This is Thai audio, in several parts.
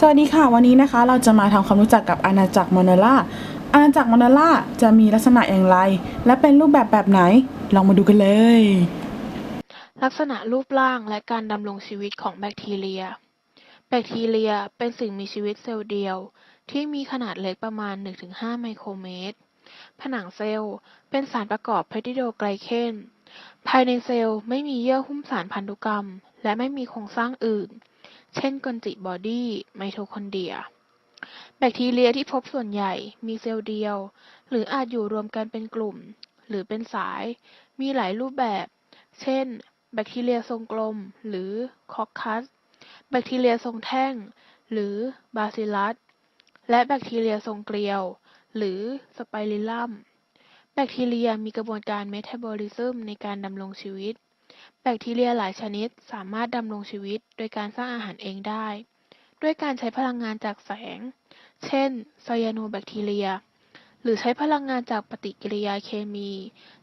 สวัสดีค่ะ วันนี้นะคะเราจะมาทำความรู้จักกับอาณาจักรมอนาล่าอาณาจักรมอนาล่าจะมีลักษณะอย่างไร และเป็นรูปแบบแบบไหน ลองมาดูกันเลย ลักษณะรูปร่างและการดำรงชีวิตของแบคทีเรีย แบคทีเรียเป็นสิ่งมีชีวิตเซลล์เดียว ที่มีขนาดเล็กประมาณ 1-5 ไมโครเมตร ผนังเซลล์เป็นสารประกอบเพปติโดไกลเคนภายในเซลล์ไม่มีเยื่อหุ้มสารพันธุกรรม และไม่มีโครงสร้างอื่น เช่นกลจิบอดี้ไมโทคอนเดรีย แบคทีเรียที่พบส่วนใหญ่มีเซลล์เดียว หรืออาจอยู่รวมกันเป็นกลุ่ม หรือเป็นสาย มีหลายรูปแบบ เช่น แบคทีเรียทรงกลม หรือคอคคัส แบคทีเรียทรงแท่ง หรือบาซิลัส และแบคทีเรียทรงเกลียว หรือสไปริลัมแบคทีเรียมีกระบวนการเมตาบอลิซึมในการดำรงชีวิต แบคทีเรียหลายชนิดสามารถดำรงชีวิตโดยการสร้างอาหารเองได้ ด้วยการใช้พลังงานจากแสง เช่นไซยาโนแบคทีเรีย หรือใช้พลังงานจากปฏิกิริยาเคมี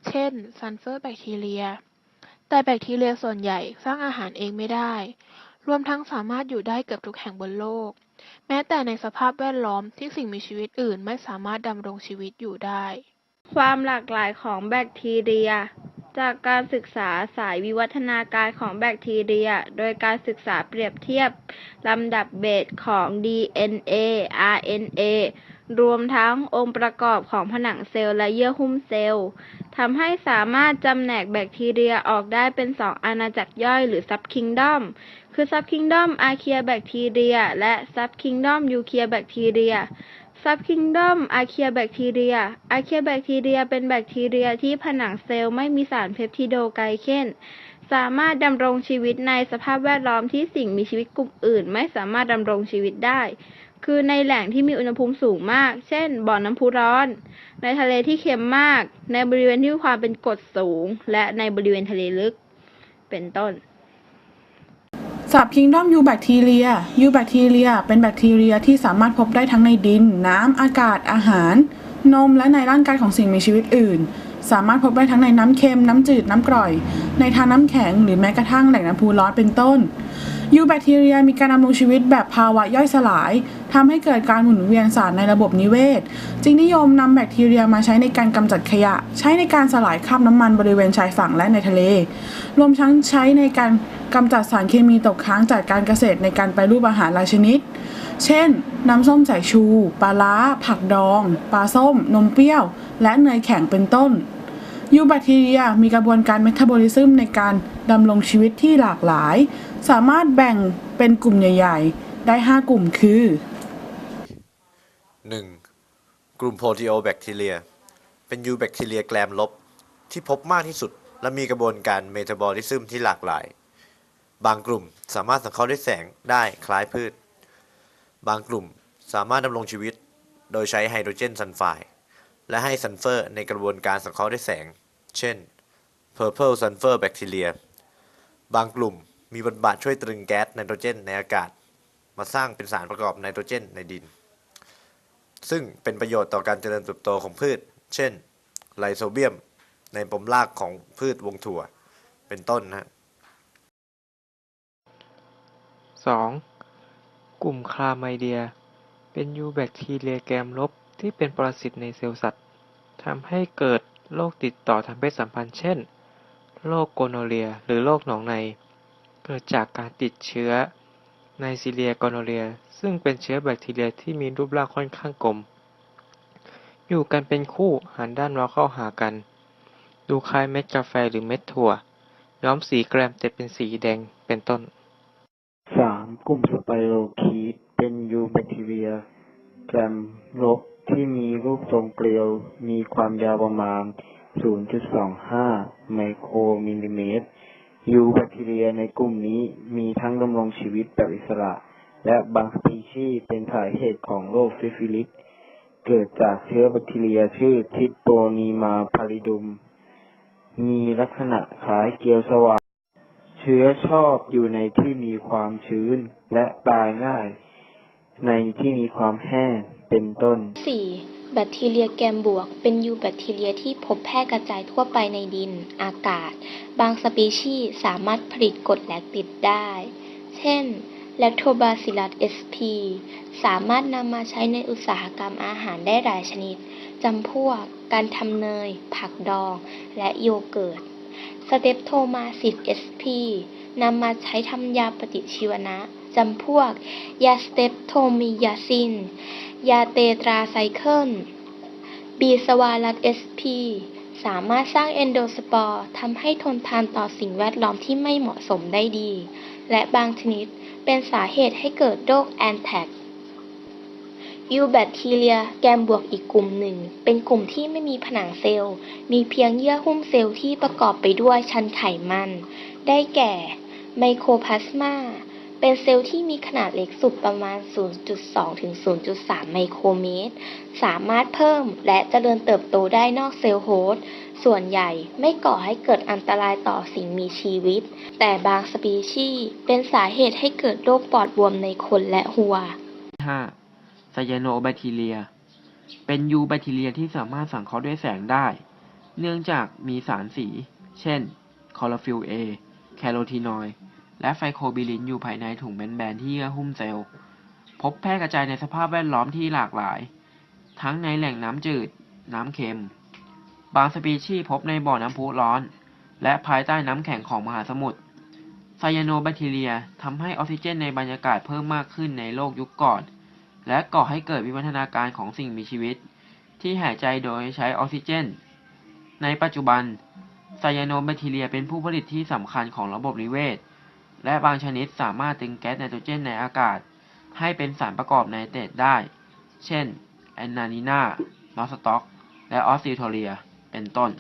เช่นซัลเฟอร์แบคทีเรีย แต่แบคทีเรียส่วนใหญ่สร้างอาหารเองไม่ได้ รวมทั้งสามารถอยู่ได้เกือบทุกแห่งบนโลก แม้แต่ในสภาพแวดล้อมที่สิ่งมีชีวิตอื่นไม่สามารถดำรงชีวิตอยู่ได้ ความหลากหลายของแบคทีเรีย จากการศึกษาสายวิวัฒนาการของแบคทีเรีย โดยการศึกษาเปรียบเทียบลำดับเบสของ DNA RNA รวมทั้งองค์ประกอบของผนังเซลล์และเยื่อหุ้มเซลล์ทำให้สามารถจำแนกแบคทีเรียออกได้เป็นสองอาณาจักรย่อยหรือซับคิงดอมคือซับคิงดอมอาเคียแบคทีเรียและซับคิงดอมยูเคียแบคทีเรีย ซับคิงดอมอาเคียแบคทีเรียอาเคียแบคทีเรียเป็นแบคทีเรียที่ผนังเซลล์ไม่มีสารเพปทิโดไกลเคนสามารถดำรงชีวิตในสภาพแวดล้อมที่สิ่งมีชีวิตกลุ่มอื่น ไม่สามารถดำรงชีวิตได้ คือในแหล่งที่มีอุณหภูมิสูงมาก เช่น บ่อน้ำพุร้อน ในทะเลที่เค็มมาก ในบริเวณที่มีความเป็นกรดสูง และในบริเวณทะเลลึก เป็นต้น สับคิงดอมยูแบคทีเรียยูแบคทีเรียเป็นแบคทีเรียที่สามารถพบได้ทั้งในดิน น้ำ อากาศ อาหาร นม และในร่างกายของสิ่งมีชีวิตอื่น สามารถพบได้ทั้งในน้ำเค็ม น้ำจืด น้ำกร่อย ในทางน้ำแข็ง หรือแม้กระทั่งแหล่งน้ำพุร้อนเป็นต้น ยูแบคทีเรียมีการดำรงชีวิตแบบภาวะย่อยสลายทำให้เกิดการหมุนเวียนสารในระบบนิเวศ จึงนิยมนำแบคทีเรียมาใช้ในการกำจัดขยะ ใช้ในการสลายคราบน้ำมันบริเวณชายฝั่งและในทะเล รวมทั้งใช้ในการกำจัดสารเคมีตกค้างจากการเกษตรในการแปรรูปอาหารหลายชนิด เช่น น้ำส้มสายชู ปลาล้า ผักดอง ปลาส้ม นมเปรี้ยว และเนยแข็งเป็นต้น ยูแบคทีเรียมีกระบวนการเมตาบอลิซึมในการดำรงชีวิตที่หลากหลาย สามารถแบ่งเป็นกลุ่มใหญ่ ๆ ได้ 5 กลุ่มคือ 1. กลุ่มโปรตีโอแบคทีเรีย เป็นยูแบคทีเรียแกลมลบ ที่พบมากที่สุด และมีกระบวนการเมตาบอลิซึมที่หลากหลาย บางกลุ่มสามารถสังเคราะห์ด้วยแสงได้คล้ายพืช บางกลุ่มสามารถดำรงชีวิต โดยใช้ไฮโดรเจนซัลไฟด์และให้ซัลเฟอร์ในกระบวนการสังเคราะห์ด้วยแสง เช่น Purple Sulfur Bacteria บางกลุ่มมีบทบาทช่วยตรึงแก๊สไนโตรเจนในอากาศ มาสร้างเป็นสารประกอบไนโตรเจนในดิน ซึ่งเป็นประโยชน์ต่อการเจริญเติบโตของพืช เช่น ไลโซเบียม ในปมรากของพืชวงถั่ว เป็นต้นนะฮะ 2. กลุ่มคลาไมเดีย เป็นยูแบคทีเรียแกมลบที่เป็นปรสิตในเซลล์สัตว์ทำให้เกิด โรคติดต่อทางเพศสัมพันธ์ เช่น โรคโกโนเรีย หรือโรคหนองใน เกิดจากการติดเชื้อไนซีเลียโกโนเรีย ซึ่งเป็นเชื้อแบคทีเรียที่มีรูปร่างค่อนข้างกลม อยู่กันเป็นคู่หันด้านเราเข้าหากัน ดูคล้ายเม็ดกาแฟหรือเม็ดถั่ว ย้อมสีแกรมแต่เป็นสีแดง เป็นต้นสามกลุ่มสไปโรคีเป็นยูแบคทีเรีย แกรมลบ ที่มีรูปทรงเกลียว มีความยาวประมาณ 0.25 ไมโครมิลลิเมตร ยูแบคทีเรียในกลุ่มนี้มีทั้งดำรงชีวิตแบบอิสระ และบางสปีชีส์เป็นสาเหตุของโรคซิฟิลิส เกิดจากเชื้อแบคทีเรียชื่อทิปโปนีมาพาริดุม มีลักษณะคล้ายเกลียวสว่างเชื้อชอบอยู่ในที่มีความชื้นและตายง่าย ในที่มีความแห้ง เป็นต้น 4. แบคทีเรียแกมบวก เป็นยูแบคทีเรียที่พบแพร่กระจายทั่วไปในดิน อากาศ บางสปีชีส์สามารถผลิตกรดแลคติกได้ เช่น Lactobacillus sp สามารถนำมาใช้ในอุตสาหกรรมอาหารได้หลายชนิด จำพวก การทำเนย ผักดอง และโยเกิร์ต Streptomyces sp นำมาใช้ทำยาปฏิชีวนะ จำพวก ยาสเตปโทมิยาซิน ยาเตตราไซเคิล บีสวารัส SP สามารถสร้างเอนโดสปอร์ทำให้ทนทานต่อสิ่งแวดล้อมที่ไม่เหมาะสมได้ดี และบางชนิดเป็นสาเหตุให้เกิดโรคแอนแทกยูแบคทีเรียแกมบวกอีกกลุ่มหนึ่ง เป็นกลุ่มที่ไม่มีผนังเซลล์ มีเพียงเยื่อหุ้มเซลล์ที่ประกอบไปด้วยชั้นไขมัน ได้แก่ ไมโครพลาสมา เป็นเซลล์ที่มีขนาดเล็กสุดประมาณ 0.2 ถึง 0.3 ไมโครเมตร สามารถเพิ่มและเจริญเติบโตได้นอกเซลล์โฮสต์ส่วนใหญ่ไม่ก่อให้เกิดอันตรายต่อสิ่งมีชีวิต แต่บางสปีชีส์เป็นสาเหตุให้เกิดโรคปอดบวมในคนและวัว 5. ไซยาโนแบคทีเรีย เป็นยูแบคทีเรียที่สามารถสังเคราะห์ด้วยแสงได้ เนื่องจากมีสารสี เช่น คลอโรฟิลล์ A แคโรทีนอยด์ และไฟโคบิลินอยู่ภายในถุงแบนๆที่เยื่อหุ้มเซลล์ พบแพร่กระจายในสภาพแวดล้อมที่หลากหลาย ทั้งในแหล่งน้ำจืด น้ำเค็ม บางสปีชีส์พบในบ่อน้ำพุร้อน และภายใต้น้ำแข็งของมหาสมุทรไซยาโนแบคทีเรียทำให้ออกซิเจนในบรรยากาศเพิ่มมากขึ้นในโลกยุคก่อน และก่อให้เกิดวิวัฒนาการของสิ่งมีชีวิต ที่หายใจโดยใช้ออกซิเจน ในปัจจุบันไซยาโนแบคทีเรียเป็นผู้ผลิตที่สำคัญของระบบนิเวศ และบางชนิดสามารถดึงแก๊สไนโตรเจนในอากาศ ให้เป็นสารประกอบไนเตรตได้ เช่น แอนนานีนานอสต็อก และออสซิโทเรีย เป็นต้น